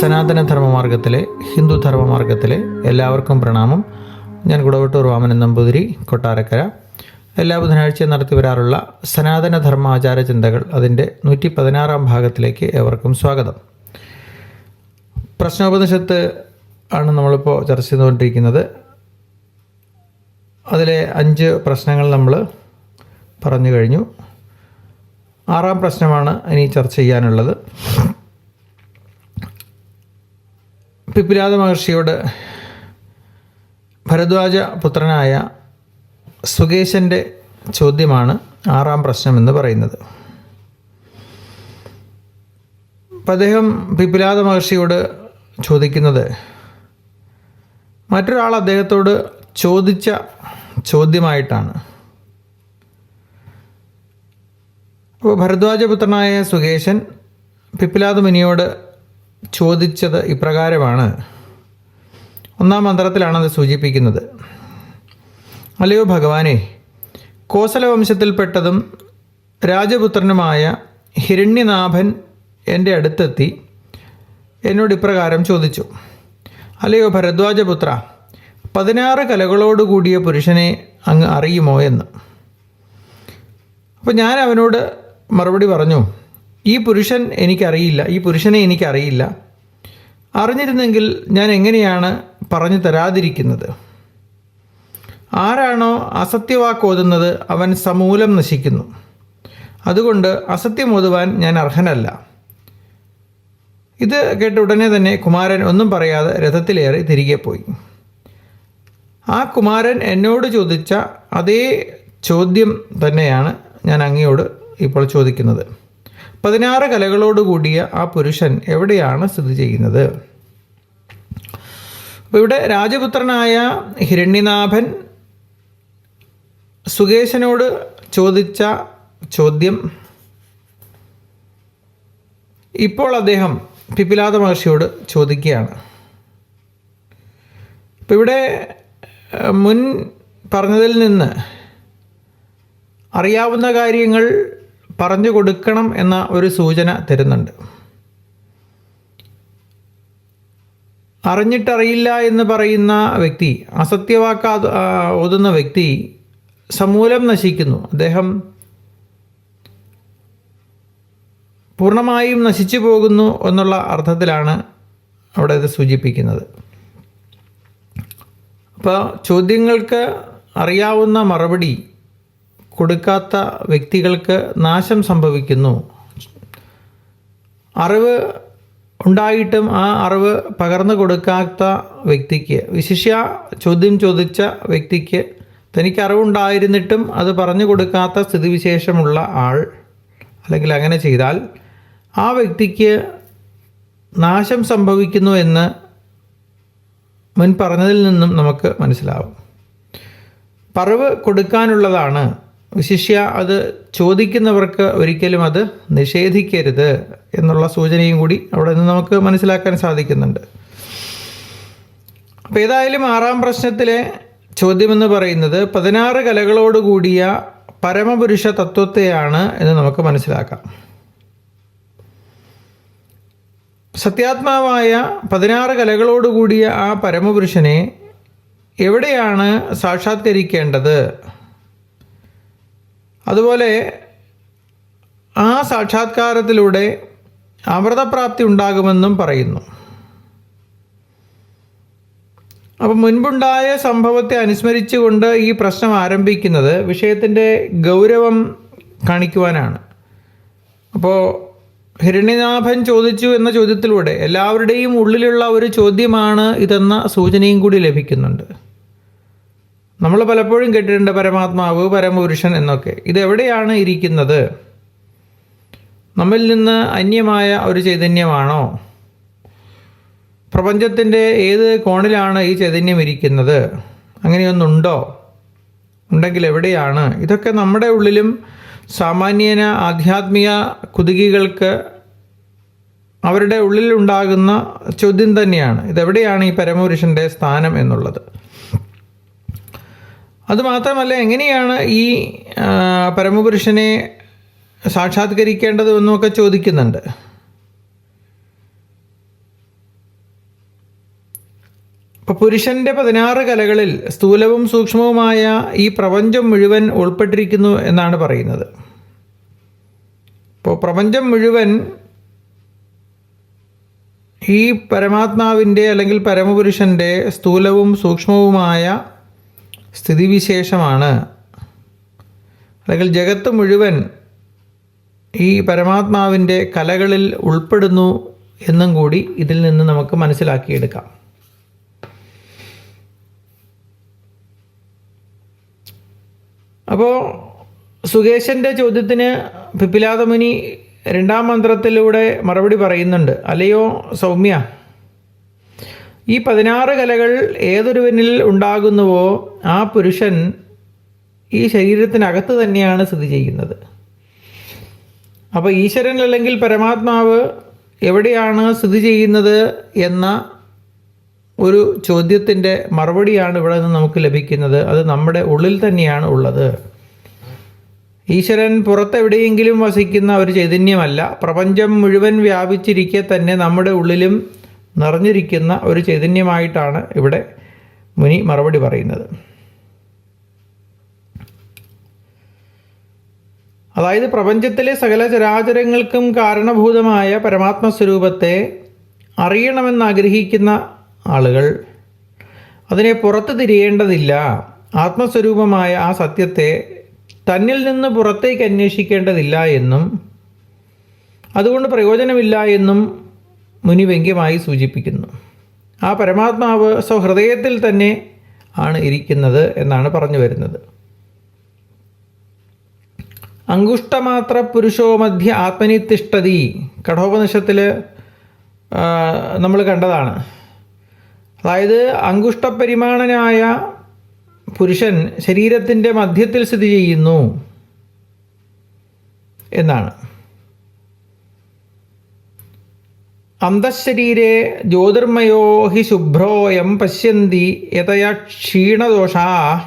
സനാതന ധർമ്മമാർഗത്തിലെ ഹിന്ദു ധർമ്മമാർഗത്തിലെ എല്ലാവർക്കും പ്രണാമം. ഞാൻ കുടവട്ടൂർ വാമനൻ നമ്പൂതിരി കൊട്ടാരക്കര. എല്ലാ ബുധനാഴ്ചയും നടത്തി വരാറുള്ള സനാതന ധർമ്മ ആചാര ചിന്തകൾ അതിന്റെ നൂറ്റി പതിനാറാം ഭാഗത്തിലേക്ക് ഏവർക്കും സ്വാഗതം. പ്രശ്നോപനിഷത്ത് ആണ് നമ്മളിപ്പോൾ ചർച്ച ചെയ്തുകൊണ്ടിരിക്കുന്നത്. അതിലെ അഞ്ച് പ്രശ്നങ്ങൾ നമ്മൾ പറഞ്ഞു കഴിഞ്ഞു. ആറാം പ്രശ്നമാണ് ഇനി ചർച്ച ചെയ്യാനുള്ളത്. പിപ്പിലാദ മഹർഷിയോട് ഭരദ്വാജ പുത്രനായ സുകേശന്റെ ചോദ്യമാണ് ആറാം പ്രശ്നം എന്ന് പറയുന്നത്. അപ്പം അദ്ദേഹം പിപ്പിലാദ മഹർഷിയോട് ചോദിക്കുന്നത് മറ്റൊരാൾ അദ്ദേഹത്തോട് ചോദിച്ച ചോദ്യമായിട്ടാണ്. അപ്പോൾ ഭരദ്വാജപുത്രനായ സുകേശൻ പിപ്പിലാദ മുനിയോട് ചോദിച്ചത് ഇപ്രകാരമാണ്. ഒന്നാം മന്ത്രത്തിലാണത് സൂചിപ്പിക്കുന്നത്. അല്ലയോ ഭഗവാനെ കോസലവംശത്തിൽപ്പെട്ടതും രാജപുത്രനുമായ ഹിരണ്യനാഭൻ എന്റെ അടുത്തെത്തി എന്നോട് ഇപ്രകാരം ചോദിച്ചു. അല്ലയോ ഭരദ്വാജപുത്ര പതിനാറ് കലകളോടുകൂടിയ പുരുഷനെ അങ്ങ് അറിയുമോ എന്ന്? അപ്പോൾ ഞാൻ അവനോട് മറുപടി പറഞ്ഞു. ഈ പുരുഷൻ എനിക്കറിയില്ല ഈ പുരുഷനെ എനിക്കറിയില്ല. അറിഞ്ഞിരുന്നെങ്കിൽ ഞാൻ എങ്ങനെയാണ് പറഞ്ഞു തരാതിരിക്കുന്നത്? ആരാണോ അസത്യവാക്കോതുന്നത് അവൻ സമൂലം നശിക്കുന്നു. അതുകൊണ്ട് അസത്യം ഓതുവാൻ ഞാൻ അർഹനല്ല. ഇത് കേട്ട ഉടനെ തന്നെ കുമാരൻ ഒന്നും പറയാതെ രഥത്തിലേറി തിരികെ പോയി. ആ കുമാരൻ എന്നോട് ചോദിച്ച അതേ ചോദ്യം തന്നെയാണ് ഞാൻ അങ്ങയോട് ഇപ്പോൾ ചോദിക്കുന്നത്. പതിനാറ് കലകളോട് കൂടിയ ആ പുരുഷൻ എവിടെയാണ് സ്ഥിതി ചെയ്യുന്നത്? അപ്പോൾ ഇവിടെ രാജപുത്രനായ ഹിരണ്യനാഭൻ സുകേശനോട് ചോദിച്ച ചോദ്യം ഇപ്പോൾ അദ്ദേഹം പിപ്പിലാത മഹർഷിയോട് ചോദിക്കുകയാണ്. ഇപ്പം ഇവിടെ മുൻ പറഞ്ഞതിൽ നിന്ന് അറിയാവുന്ന കാര്യങ്ങൾ പറഞ്ഞു കൊടുക്കണം എന്ന ഒരു സൂചന തരുന്നുണ്ട്. അറിഞ്ഞിട്ടറിയില്ല എന്ന് പറയുന്ന വ്യക്തി അസത്യവാക്കാ ഓതുന്ന വ്യക്തി സമൂലം നശിക്കുന്നു. അദ്ദേഹം പൂർണമായും നശിച്ചു പോകുന്നു എന്നുള്ള അർത്ഥത്തിലാണ് അവിടെ ഇത് സൂചിപ്പിക്കുന്നത്. അപ്പോൾ ചോദ്യങ്ങൾക്ക് അറിയാവുന്ന മറുപടി കൊടുക്കാത്ത വ്യക്തികൾക്ക് നാശം സംഭവിക്കുന്നു. അറിവ് ഉണ്ടായിട്ടും ആ അറിവ് പകർന്നു കൊടുക്കാത്ത വ്യക്തിക്ക് വിശിഷ്യ ചോദ്യം ചോദിച്ച വ്യക്തിക്ക് തനിക്ക് അറിവുണ്ടായിരുന്നിട്ടും അത് പറഞ്ഞു കൊടുക്കാത്ത സ്ഥിതിവിശേഷമുള്ള ആൾ അല്ലെങ്കിൽ അങ്ങനെ ചെയ്താൽ ആ വ്യക്തിക്ക് നാശം സംഭവിക്കുന്നു എന്ന് മുൻ പറഞ്ഞതിൽ നിന്നും നമുക്ക് മനസ്സിലാവും. പറവ് കൊടുക്കാനുള്ളതാണ് വിശിഷ്യ അത് ചോദിക്കുന്നവർക്ക് ഒരിക്കലും അത് നിഷേധിക്കരുത് എന്നുള്ള സൂചനയും കൂടി അവിടെ നിന്ന് നമുക്ക് മനസ്സിലാക്കാൻ സാധിക്കുന്നുണ്ട്. അപ്പോൾ ഏതായാലും ആറാം പ്രശ്നത്തിലെ ചോദ്യമെന്ന് പറയുന്നത് പതിനാറ് കലകളോടുകൂടിയ പരമപുരുഷ തത്വത്തെയാണ് എന്ന് നമുക്ക് മനസ്സിലാക്കാം. സത്യാത്മാവായ പതിനാറ് കലകളോടുകൂടിയ ആ പരമപുരുഷനെ എവിടെയാണ് സാക്ഷാത്കരിക്കേണ്ടത്? അതുപോലെ ആ സാക്ഷാത്കാരത്തിലൂടെ അമൃതപ്രാപ്തി ഉണ്ടാകുമെന്നും പറയുന്നു. അപ്പം മുൻപുണ്ടായ സംഭവത്തെ അനുസ്മരിച്ചുകൊണ്ട് ഈ പ്രശ്നം ആരംഭിക്കുന്നത് വിഷയത്തിന്റെ ഗൗരവം കാണിക്കുവാനാണ്. അപ്പോൾ ഹിരണ്യനാഭൻ ചോദിച്ചു എന്ന ചോദ്യത്തിലൂടെ എല്ലാവരുടെയും ഉള്ളിലുള്ള ഒരു ചോദ്യമാണ് ഇതെന്ന സൂചനയും കൂടി ലഭിക്കുന്നുണ്ട്. നമ്മൾ പലപ്പോഴും കേട്ടിട്ടുണ്ട് പരമാത്മാവ് പരമപുരുഷൻ എന്നൊക്കെ. ഇതെവിടെയാണ് ഇരിക്കുന്നത്? നമ്മിൽ നിന്ന് അന്യമായ ഒരു ചൈതന്യമാണോ? പ്രപഞ്ചത്തിന്റെ ഏത് കോണിലാണ് ഈ ചൈതന്യം ഇരിക്കുന്നത്? അങ്ങനെയൊന്നുണ്ടോ? ഉണ്ടെങ്കിൽ എവിടെയാണ്? ഇതൊക്കെ നമ്മുടെ ഉള്ളിലും സാമാന്യന ആധ്യാത്മിക കുതുകികൾക്ക് അവരുടെ ഉള്ളിൽ ഉണ്ടാകുന്ന ചോദ്യം തന്നെയാണ്. ഇതെവിടെയാണ് ഈ പരമപുരുഷന്റെ സ്ഥാനം എന്നുള്ളത്? അതുമാത്രമല്ല എങ്ങനെയാണ് ഈ പരമപുരുഷനെ സാക്ഷാത്കരിക്കേണ്ടത് എന്നൊക്കെ ചോദിക്കുന്നുണ്ട്. അപ്പോൾ പുരുഷന്റെ പതിനാറ് കലകളിൽ സ്ഥൂലവും സൂക്ഷ്മവുമായ ഈ പ്രപഞ്ചം മുഴുവൻ ഉൾപ്പെട്ടിരിക്കുന്നു എന്നാണ് പറയുന്നത്. ഇപ്പോൾ പ്രപഞ്ചം മുഴുവൻ ഈ പരമാത്മാവിന്റെ അല്ലെങ്കിൽ പരമപുരുഷന്റെ സ്ഥൂലവും സൂക്ഷ്മവുമായ സ്ഥിതിവിശേഷമാണ്. അല്ലെങ്കിൽ ജഗത്ത് മുഴുവൻ ഈ പരമാത്മാവിന്റെ കലകളിൽ ഉൾപ്പെടുന്നു എന്നും കൂടി ഇതിൽ നിന്ന് നമുക്ക് മനസ്സിലാക്കിയെടുക്കാം. അപ്പോൾ സുകേശന്റെ ചോദ്യത്തിന് പിപ്പിലാതമുനി രണ്ടാം മന്ത്രത്തിലൂടെ മറുപടി പറയുന്നുണ്ട്. അല്ലയോ സൗമ്യ? ഈ പതിനാറ് കലകൾ ഏതൊരുവനിൽ ഉണ്ടാകുന്നുവോ ആ പുരുഷൻ ഈ ശരീരത്തിനകത്ത് തന്നെയാണ് സ്ഥിതി ചെയ്യുന്നത്. അപ്പോൾ ഈശ്വരൻ അല്ലെങ്കിൽ പരമാത്മാവ് എവിടെയാണ് സ്ഥിതി ചെയ്യുന്നത് എന്ന ഒരു ചോദ്യത്തിന്റെ മറുപടിയാണ് ഇവിടെ നിന്ന് നമുക്ക് ലഭിക്കുന്നത്. അത് നമ്മുടെ ഉള്ളിൽ തന്നെയാണ് ഉള്ളത്. ഈശ്വരൻ പുറത്തെവിടെയെങ്കിലും വസിക്കുന്ന ഒരു ചൈതന്യമല്ല. പ്രപഞ്ചം മുഴുവൻ വ്യാപിച്ചിരിക്കെ തന്നെ നമ്മുടെ ഉള്ളിലും നിറഞ്ഞിരിക്കുന്ന ഒരു ചൈതന്യമായിട്ടാണ് ഇവിടെ മുനി മറുപടി പറയുന്നത്. അതായത് പ്രപഞ്ചത്തിലെ സകല ചരാചരങ്ങൾക്കും കാരണഭൂതമായ പരമാത്മസ്വരൂപത്തെ അറിയണമെന്ന് ആഗ്രഹിക്കുന്ന ആളുകൾ അതിനെ പുറത്ത് തിരിയേണ്ടതില്ല. ആത്മസ്വരൂപമായ ആ സത്യത്തെ തന്നിൽ നിന്ന് പുറത്തേക്ക് അന്വേഷിക്കേണ്ടതില്ല എന്നും അതുകൊണ്ട് പ്രയോജനമില്ല എന്നും മുനി വ്യംഗ്യമായി സൂചിപ്പിക്കുന്നു. ആ പരമാത്മാവ് സ്വഹൃദയത്തിൽ തന്നെ ആണ് ഇരിക്കുന്നത് എന്നാണ് പറഞ്ഞു വരുന്നത്. അങ്കുഷ്ടമാത്ര പുരുഷോ മധ്യ ആത്മനി തിഷ്ടതി കഠോപനിഷത്തിൽ നമ്മൾ കണ്ടതാണ്. അതായത് അങ്കുഷ്ടപരിമാണനായ പുരുഷൻ ശരീരത്തിന്റെ മധ്യത്തിൽ സ്ഥിതി ചെയ്യുന്നു എന്നാണ്. അന്തശരീരെ ജ്യോതിർമയോ ഹി ശുഭ്രോയം പശ്യന്തി യഥയാ ക്ഷീണദോഷാ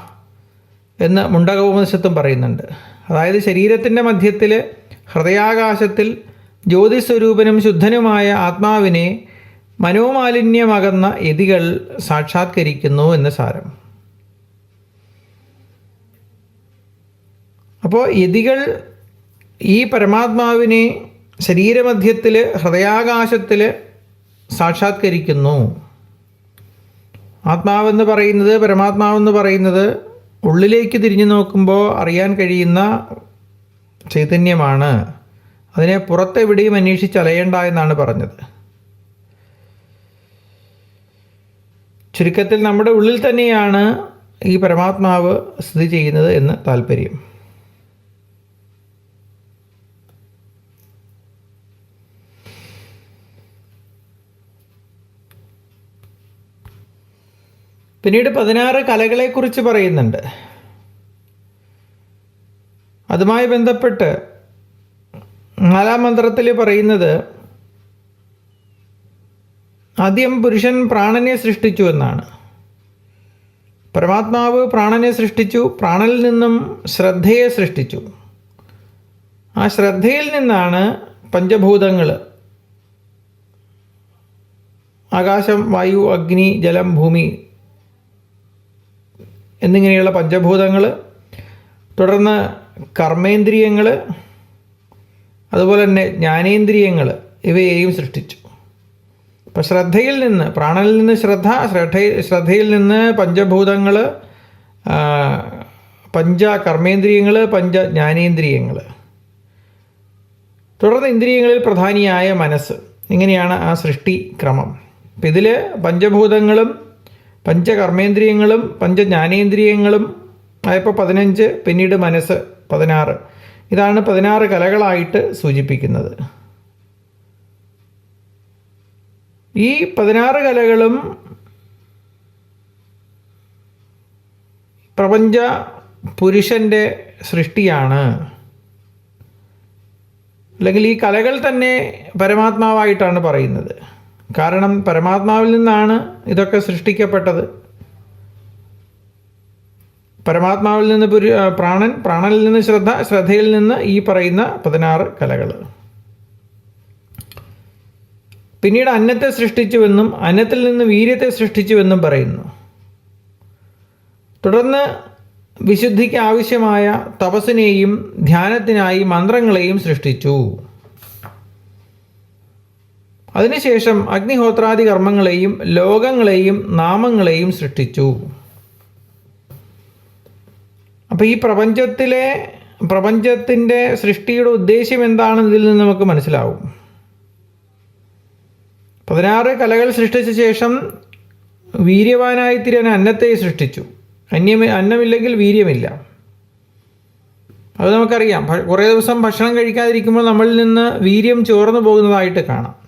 എന്ന് മുണ്ടകോപനിഷത്തും പറയുന്നുണ്ട്. അതായത് ശരീരത്തിന്റെ മധ്യത്തിൽ ഹൃദയാകാശത്തിൽ ജ്യോതിസ്വരൂപനും ശുദ്ധനുമായ ആത്മാവിനെ മനോമാലിന്യമകന്ന യതികൾ സാക്ഷാത്കരിക്കുന്നു എന്ന് സാരം. അപ്പോൾ യതികൾ ഈ പരമാത്മാവിനെ ശരീരമധ്യത്തിൽ ഹൃദയാകാശത്തിൽ സാക്ഷാത്കരിക്കുന്നു. ആത്മാവെന്ന് പറയുന്നത് പരമാത്മാവെന്ന് പറയുന്നത് ഉള്ളിലേക്ക് തിരിഞ്ഞു നോക്കുമ്പോൾ അറിയാൻ കഴിയുന്ന ചൈതന്യമാണ്. അതിനെ പുറത്തെവിടെയും അന്വേഷിച്ചലയേണ്ട എന്നാണ് പറഞ്ഞത്. ചുരുക്കത്തിൽ നമ്മുടെ ഉള്ളിൽ തന്നെയാണ് ഈ പരമാത്മാവ് സ്ഥിതി ചെയ്യുന്നത് എന്ന് താല്പര്യം. പിന്നീട് പതിനാറ് കലകളെക്കുറിച്ച് പറയുന്നുണ്ട്. അതുമായി ബന്ധപ്പെട്ട് നാലാം മന്ത്രത്തിൽ പറയുന്നത് ആദ്യം പുരുഷൻ പ്രാണനെ സൃഷ്ടിച്ചു എന്നാണ്. പരമാത്മാവ് പ്രാണനെ സൃഷ്ടിച്ചു പ്രാണനിൽ നിന്നും ശ്രദ്ധയെ സൃഷ്ടിച്ചു. ആ ശ്രദ്ധയിൽ നിന്നാണ് പഞ്ചഭൂതങ്ങൾ ആകാശം വായു അഗ്നി ജലം ഭൂമി എന്നിങ്ങനെയുള്ള പഞ്ചഭൂതങ്ങൾ തുടർന്ന് കർമ്മേന്ദ്രിയങ്ങൾ അതുപോലെ തന്നെ ജ്ഞാനേന്ദ്രിയങ്ങൾ ഇവയെയും സൃഷ്ടിച്ചു. അപ്പം ശ്രദ്ധയിൽ നിന്ന് പ്രാണനിൽ നിന്ന് ശ്രദ്ധ ശ്രദ്ധ ശ്രദ്ധയിൽ നിന്ന് പഞ്ചഭൂതങ്ങൾ പഞ്ച കർമ്മേന്ദ്രിയങ്ങൾ പഞ്ച ജ്ഞാനേന്ദ്രിയങ്ങൾ തുടർന്ന് ഇന്ദ്രിയങ്ങളിൽ പ്രധാനിയായ മനസ്സ്. ഇങ്ങനെയാണ് ആ സൃഷ്ടി ക്രമം. അപ്പം ഇതിൽ പഞ്ചഭൂതങ്ങളും പഞ്ചകർമ്മേന്ദ്രിയങ്ങളും പഞ്ചജ്ഞാനേന്ദ്രിയങ്ങളും ആയപ്പോൾ പതിനഞ്ച് പിന്നീട് മനസ്സ് പതിനാറ്. ഇതാണ് പതിനാറ് കലകളായിട്ട് സൂചിപ്പിക്കുന്നത്. ഈ പതിനാറ് കലകളും പ്രപഞ്ച പുരുഷന്റെ സൃഷ്ടിയാണ്. അല്ലെങ്കിൽ ഈ കലകൾ തന്നെ പരമാത്മാവായിട്ടാണ് പറയുന്നത്. കാരണം പരമാത്മാവിൽ നിന്നാണ് ഇതൊക്കെ സൃഷ്ടിക്കപ്പെട്ടത്. പരമാത്മാവിൽ നിന്ന് പുരു പ്രാണൻ പ്രാണനിൽ നിന്ന് ശ്രദ്ധ ശ്രദ്ധയിൽ നിന്ന് ഈ പറയുന്ന പതിനാറ് കലകൾ. പിന്നീട് അന്നത്തെ സൃഷ്ടിച്ചുവെന്നും അന്നത്തിൽ നിന്ന് വീര്യത്തെ സൃഷ്ടിച്ചുവെന്നും പറയുന്നു. തുടർന്ന് വിശുദ്ധിക്ക് ആവശ്യമായ തപസ്സിനെയും ധ്യാനത്തിനായി മന്ത്രങ്ങളെയും സൃഷ്ടിച്ചു. അതിനുശേഷം അഗ്നിഹോത്രാദി കർമ്മങ്ങളെയും ലോകങ്ങളെയും നാമങ്ങളെയും സൃഷ്ടിച്ചു. അപ്പോൾ ഈ പ്രപഞ്ചത്തിലെ പ്രപഞ്ചത്തിന്റെ സൃഷ്ടിയുടെ ഉദ്ദേശ്യം എന്താണെന്ന് ഇതിൽ നിന്ന് നമുക്ക് മനസ്സിലാവും. പതിനാറ് കലകൾ സൃഷ്ടിച്ച ശേഷം വീര്യവാനായി തീരാൻ അന്നത്തെ സൃഷ്ടിച്ചു. അന്യം അന്നമില്ലെങ്കിൽ വീര്യമില്ല. അത് നമുക്കറിയാം. കുറേ ദിവസം ഭക്ഷണം കഴിക്കാതിരിക്കുമ്പോൾ നമ്മളിൽ നിന്ന് വീര്യം ചോർന്നു പോകുന്നതായിട്ട് കാണാം.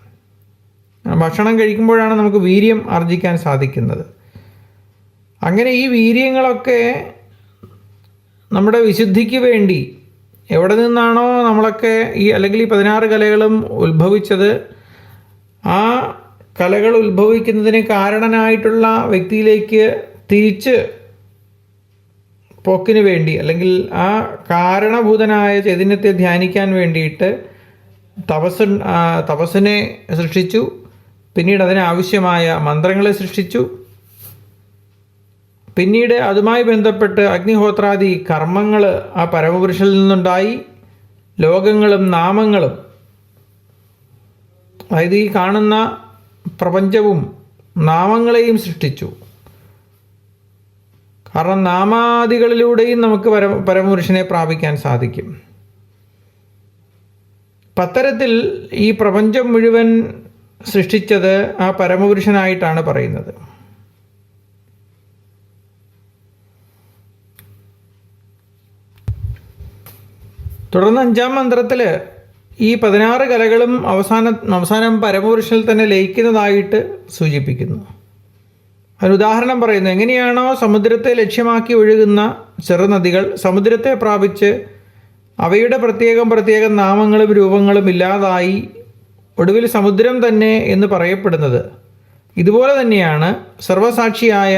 ഭക്ഷണം കഴിക്കുമ്പോഴാണ് നമുക്ക് വീര്യം ആർജിക്കാൻ സാധിക്കുന്നത്. അങ്ങനെ ഈ വീര്യങ്ങളൊക്കെ നമ്മുടെ വിശുദ്ധിക്ക് വേണ്ടി എവിടെ നിന്നാണോ നമ്മളൊക്കെ ഈ അല്ലെങ്കിൽ ഈ പതിനാറ് കലകളും ഉത്ഭവിച്ചത് ആ കലകൾ ഉത്ഭവിക്കുന്നതിന് കാരണനായിട്ടുള്ള വ്യക്തിയിലേക്ക് തിരിച്ച് പോക്കിന് വേണ്ടി അല്ലെങ്കിൽ ആ കാരണഭൂതനായ ചൈതന്യത്തെ ധ്യാനിക്കാൻ വേണ്ടിയിട്ട് തപസ് തപസ്സിനെ സൃഷ്ടിച്ചു. പിന്നീട് അതിനാവശ്യമായ മന്ത്രങ്ങളെ സൃഷ്ടിച്ചു. പിന്നീട് അതുമായി ബന്ധപ്പെട്ട് അഗ്നിഹോത്രാദി കർമ്മങ്ങൾ ആ പരമപുരുഷനിൽ നിന്നുണ്ടായി. ലോകങ്ങളും നാമങ്ങളും അതായത് ഈ കാണുന്ന പ്രപഞ്ചവും നാമങ്ങളെയും സൃഷ്ടിച്ചു. കാരണം നാമാദികളിലൂടെയും നമുക്ക് പര പരമപുരുഷനെ പ്രാപിക്കാൻ സാധിക്കും. പത്തരത്തിൽ ഈ പ്രപഞ്ചം മുഴുവൻ സൃഷ്ടിച്ചത് ആ പരമപുരുഷനായിട്ടാണ് പറയുന്നത്. തുടർന്ന് അഞ്ചാം മന്ത്രത്തിൽ ഈ പതിനാറ് കലകളും അവസാന അവസാനം പരമപുരുഷനിൽ തന്നെ ലയിക്കുന്നതായിട്ട് സൂചിപ്പിക്കുന്നു. അതിന് ഉദാഹരണം പറയുന്നു എങ്ങനെയാണോ സമുദ്രത്തെ ലക്ഷ്യമാക്കി ഒഴുകുന്ന ചെറുനദികൾ സമുദ്രത്തെ പ്രാപിച്ച് അവയുടെ പ്രത്യേകം പ്രത്യേകം നാമങ്ങളും രൂപങ്ങളും ഇല്ലാതായി ഒടുവിൽ സമുദ്രം തന്നെ എന്ന് പറയപ്പെടുന്നത്. ഇതുപോലെ തന്നെയാണ് സർവസാക്ഷിയായ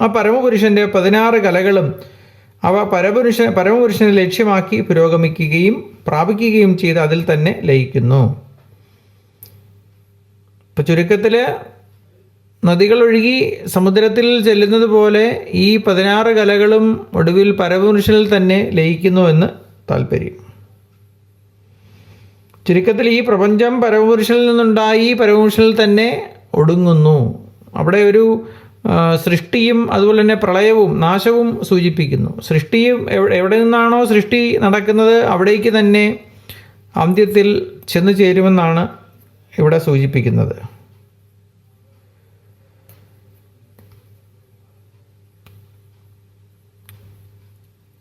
ആ പരമപുരുഷന്റെ പതിനാറ് കലകളും അവ പരപുരുഷ പരമപുരുഷനെ ലക്ഷ്യമാക്കി പുരോഗമിക്കുകയും പ്രാപിക്കുകയും ചെയ്ത് അതിൽ തന്നെ ലയിക്കുന്നു. ഇപ്പം ചുരുക്കത്തിൽ നദികളൊഴുകി സമുദ്രത്തിൽ ചെല്ലുന്നത് പോലെ ഈ പതിനാറ് കലകളും ഒടുവിൽ പരപുരുഷനിൽ തന്നെ ലയിക്കുന്നു എന്ന് താല്പര്യം. ചുരുക്കത്തിൽ ഈ പ്രപഞ്ചം പരമപുരുഷനിൽ നിന്നുണ്ടായി പരമപുരുഷനിൽ തന്നെ ഒടുങ്ങുന്നു. അവിടെ ഒരു സൃഷ്ടിയും അതുപോലെ തന്നെ പ്രളയവും നാശവും സൂചിപ്പിക്കുന്നു. സൃഷ്ടിയും എവിടെ നിന്നാണോ സൃഷ്ടി നടക്കുന്നത് അവിടേക്ക് തന്നെ അന്ത്യത്തിൽ ചെന്നു ചേരുമെന്നാണ് ഇവിടെ സൂചിപ്പിക്കുന്നത്.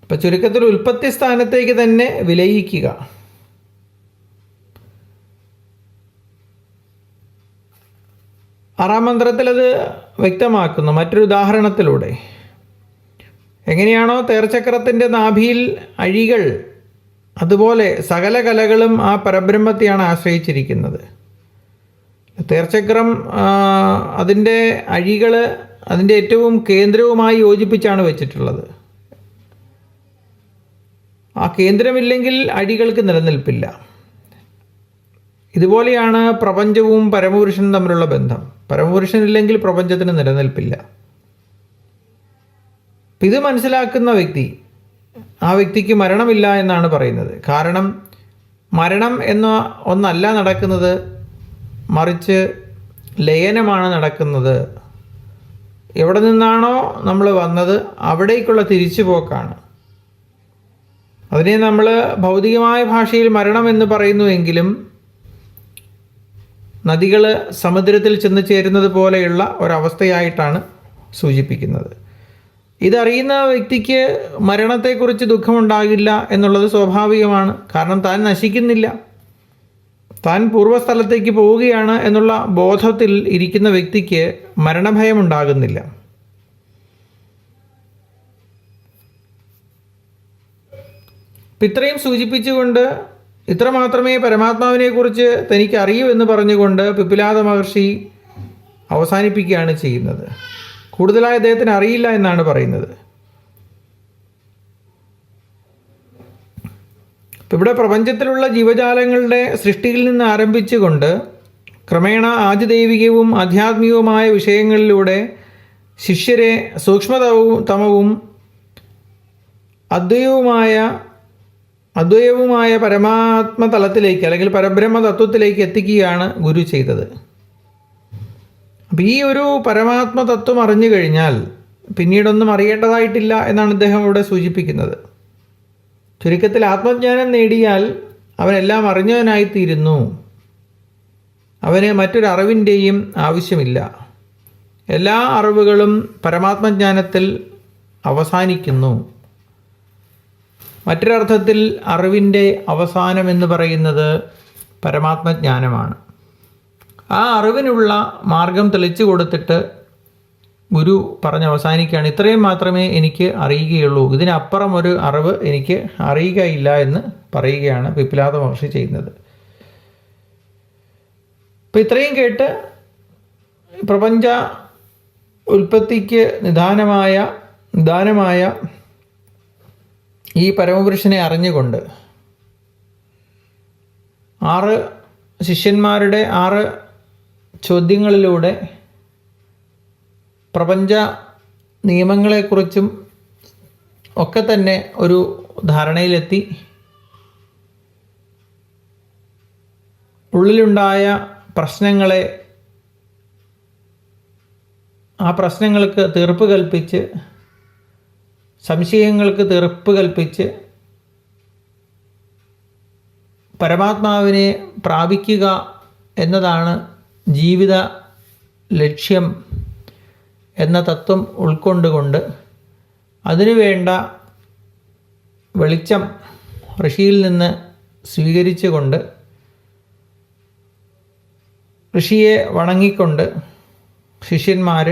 ഇപ്പം ചുരുക്കത്തിൽ ഉൽപ്പത്തി സ്ഥാനത്തേക്ക് തന്നെ വിലയിക്കുക. ആറാം മന്ത്രത്തിൽ അത് വ്യക്തമാക്കുന്നു. മറ്റൊരു ഉദാഹരണത്തിലൂടെ. എങ്ങനെയാണോ തേർച്ചക്രത്തിന്റെ നാഭിയിൽ അഴികൾ അതുപോലെ സകല കലകളും ആ പരബ്രഹ്മത്തെയാണ് ആശ്രയിച്ചിരിക്കുന്നത്. തേർച്ചക്രം അതിന്റെ അഴികൾ അതിന്റെ ഏറ്റവും കേന്ദ്രവുമായി യോജിപ്പിച്ചാണ് വെച്ചിട്ടുള്ളത്. ആ കേന്ദ്രമില്ലെങ്കിൽ അഴികൾക്ക് നിലനിൽപ്പില്ല. ഇതുപോലെയാണ് പ്രപഞ്ചവും പരമപുരുഷനും തമ്മിലുള്ള ബന്ധം. പരമപുരുഷനില്ലെങ്കിൽ പ്രപഞ്ചത്തിന് നിലനിൽപ്പില്ല. ഇത് മനസ്സിലാക്കുന്ന വ്യക്തി ആ വ്യക്തിക്ക് മരണമില്ല എന്നാണ് പറയുന്നത്. കാരണം മരണം എന്ന ഒന്നല്ല നടക്കുന്നത് മറിച്ച് ലയനമാണ് നടക്കുന്നത്. എവിടെ നിന്നാണോ നമ്മൾ വന്നത് അവിടേക്കുള്ള തിരിച്ചുപോക്കാണ്. അതിനെ നമ്മൾ ഭൗതികമായ ഭാഷയിൽ മരണം എന്ന് പറയുന്നുവെങ്കിലും നദികൾ സമുദ്രത്തിൽ ചെന്ന് ചേരുന്നത് പോലെയുള്ള ഒരവസ്ഥയായിട്ടാണ് സൂചിപ്പിക്കുന്നത്. ഇതറിയുന്ന വ്യക്തിക്ക് മരണത്തെക്കുറിച്ച് ദുഃഖമുണ്ടാകില്ല എന്നുള്ളത് സ്വാഭാവികമാണ്. കാരണം താൻ നശിക്കുന്നില്ല. താൻ പൂർവസ്ഥലത്തേക്ക് പോവുകയാണ് എന്നുള്ള ബോധത്തിൽ ഇരിക്കുന്ന വ്യക്തിക്ക് മരണഭയമുണ്ടാകുന്നില്ല. ഇത്രയും സൂചിപ്പിച്ചുകൊണ്ട് ഇത്ര മാത്രമേ പരമാത്മാവിനെക്കുറിച്ച് തനിക്ക് അറിയൂ എന്ന് പറഞ്ഞുകൊണ്ട് പിപ്പിലാത മഹർഷി അവസാനിപ്പിക്കുകയാണ് ചെയ്യുന്നത്. കൂടുതലായി അദ്ദേഹത്തിന് അറിയില്ല എന്നാണ് പറയുന്നത്. ഇവിടെ പ്രപഞ്ചത്തിലുള്ള ജീവജാലങ്ങളുടെ സൃഷ്ടിയിൽ നിന്ന് ആരംഭിച്ചുകൊണ്ട് ക്രമേണ ആദിദൈവികവും ആധ്യാത്മികവുമായ വിഷയങ്ങളിലൂടെ ശിഷ്യരെ സൂക്ഷ്മതവും തമവും അദ്വൈതവുമായ അദ്വൈതവുമായ പരമാത്മതലത്തിലേക്ക് അല്ലെങ്കിൽ പരബ്രഹ്മ തത്വത്തിലേക്ക് എത്തിക്കുകയാണ് ഗുരു ചെയ്തത്. അപ്പം ഈ ഒരു പരമാത്മ തത്വം അറിഞ്ഞു കഴിഞ്ഞാൽ പിന്നീടൊന്നും അറിയേണ്ടതായിട്ടില്ല എന്നാണ് അദ്ദേഹം ഇവിടെ സൂചിപ്പിക്കുന്നത്. ചുരുക്കത്തിൽ ആത്മജ്ഞാനം നേടിയാൽ അവനെല്ലാം അറിഞ്ഞവനായിത്തീരുന്നു. അവന് മറ്റൊരു അറിവിന്റെയും ആവശ്യമില്ല. എല്ലാ അറിവുകളും പരമാത്മജ്ഞാനത്തിൽ അവസാനിക്കുന്നു. മറ്റൊരർത്ഥത്തിൽ അറിവിന്റെ അവസാനം എന്ന് പറയുന്നത് പരമാത്മജ്ഞാനമാണ്. ആ അറിവിനുള്ള മാർഗം തെളിച്ചു കൊടുത്തിട്ട് ഗുരു പറഞ്ഞ് അവസാനിക്കുകയാണ്. ഇത്രയും മാത്രമേ എനിക്ക് അറിയുകയുള്ളൂ. ഇതിനപ്പുറം ഒരു അറിവ് എനിക്ക് അറിയുകയില്ല എന്ന് പറയുകയാണ് പിപ്പിലാത മഹർഷി ചെയ്യുന്നത്. അപ്പം ഇത്രയും കേട്ട് പ്രപഞ്ച ഉൽപ്പത്തിക്ക് നിദാനമായ നിദാനമായ ഈ പരമപുരുഷനെ അറിഞ്ഞുകൊണ്ട് ആറ് ശിഷ്യന്മാരുടെ ആറ് ചോദ്യങ്ങളിലൂടെ പ്രപഞ്ച നിയമങ്ങളെക്കുറിച്ചും ഒക്കെ തന്നെ ഒരു ധാരണയിലെത്തി. ഉള്ളിലുണ്ടായ പ്രശ്നങ്ങളെ ആ പ്രശ്നങ്ങൾക്ക് തീർപ്പ് കൽപ്പിച്ച് സംശയങ്ങൾക്ക് തീർപ്പ് കൽപ്പിച്ച് പരമാത്മാവിനെ പ്രാപിക്കുക എന്നതാണ് ജീവിത ലക്ഷ്യം എന്ന തത്വം ഉൾക്കൊണ്ടുകൊണ്ട് അതിനുവേണ്ട വെളിച്ചം ഋഷിയിൽ നിന്ന് സ്വീകരിച്ചുകൊണ്ട് ഋഷിയെ വണങ്ങിക്കൊണ്ട് ശിഷ്യന്മാർ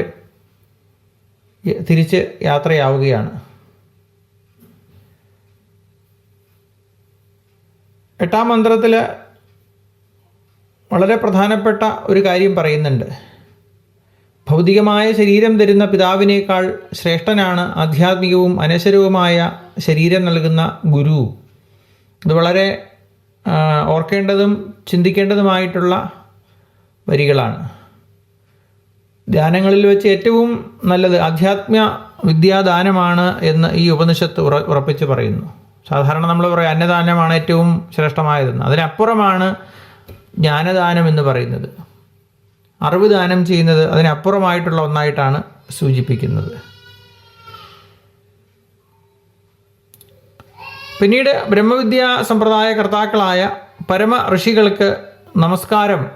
തിരിച്ച് യാത്രയാവുകയാണ്. എട്ടാം മന്ത്രത്തിൽ വളരെ പ്രധാനപ്പെട്ട ഒരു കാര്യം പറയുന്നുണ്ട്. ഭൗതികമായ ശരീരം തരുന്ന പിതാവിനേക്കാൾ ശ്രേഷ്ഠനാണ് ആധ്യാത്മികവും അനശ്വരവുമായ ശരീരം നൽകുന്ന ഗുരു. ഇത് വളരെ ഓർക്കേണ്ടതും ചിന്തിക്കേണ്ടതുമായിട്ടുള്ള വരികളാണ്. ധ്യാനങ്ങളിൽ വെച്ച് ഏറ്റവും നല്ലത് ആധ്യാത്മ വിദ്യാദാനമാണ് എന്ന് ഈ ഉപനിഷത്ത് ഉറ ഉറപ്പിച്ച് പറയുന്നു. സാധാരണ നമ്മൾ പറയും അന്നദാനമാണ് ഏറ്റവും ശ്രേഷ്ഠമായതെന്ന്. അതിനപ്പുറമാണ് ജ്ഞാനദാനം എന്ന് പറയുന്നത്. അറിവ് ദാനം ചെയ്യുന്നത് അതിനപ്പുറമായിട്ടുള്ള ഒന്നായിട്ടാണ് സൂചിപ്പിക്കുന്നത്. പിന്നീട് ബ്രഹ്മവിദ്യാ സമ്പ്രദായ കർത്താക്കളായ പരമ ഋഷികൾക്ക് നമസ്കാരം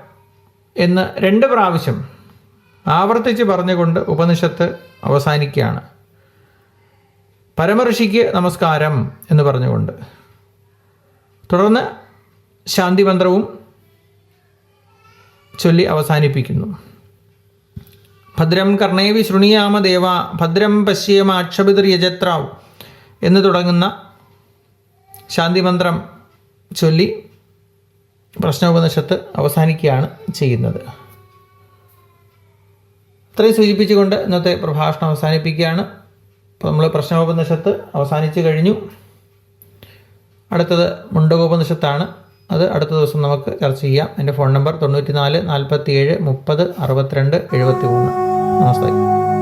എന്ന് രണ്ട് പ്രാവശ്യം ആവർത്തിച്ച് പറഞ്ഞുകൊണ്ട് ഉപനിഷത്ത് അവസാനിക്കുകയാണ്. പരമഋഷിക്ക് നമസ്കാരം എന്ന് പറഞ്ഞുകൊണ്ട്. തുടർന്ന് ശാന്തി മന്ത്രവും ചൊല്ലി അവസാനിപ്പിക്കുന്നു. ഭദ്രം കർണേവി ശൃണിയാമ ദേവ ഭദ്രം പശ്യമ അക്ഷപിതർ യജത്രാവ് എന്ന് തുടങ്ങുന്ന ശാന്തി മന്ത്രം ചൊല്ലി പ്രശ്നോപനിഷത്ത് അവസാനിക്കുകയാണ് ചെയ്യുന്നത്. ഇത്രയും സൂചിപ്പിച്ചുകൊണ്ട് ഇന്നത്തെ പ്രഭാഷണം അവസാനിപ്പിക്കുകയാണ്. അപ്പോൾ നമ്മൾ പ്രശ്നോപനിഷത്ത് അവസാനിച്ചു കഴിഞ്ഞു. അടുത്തത് മുണ്ടകോപനിഷത്താണ്. അത് അടുത്ത ദിവസം നമുക്ക് ചർച്ച ചെയ്യാം. എന്റെ ഫോൺ നമ്പർ തൊണ്ണൂറ്റി നാല് നാൽപ്പത്തി ഏഴ് മുപ്പത് അറുപത്തിരണ്ട് എഴുപത്തി മൂന്ന് നമസ്തേ.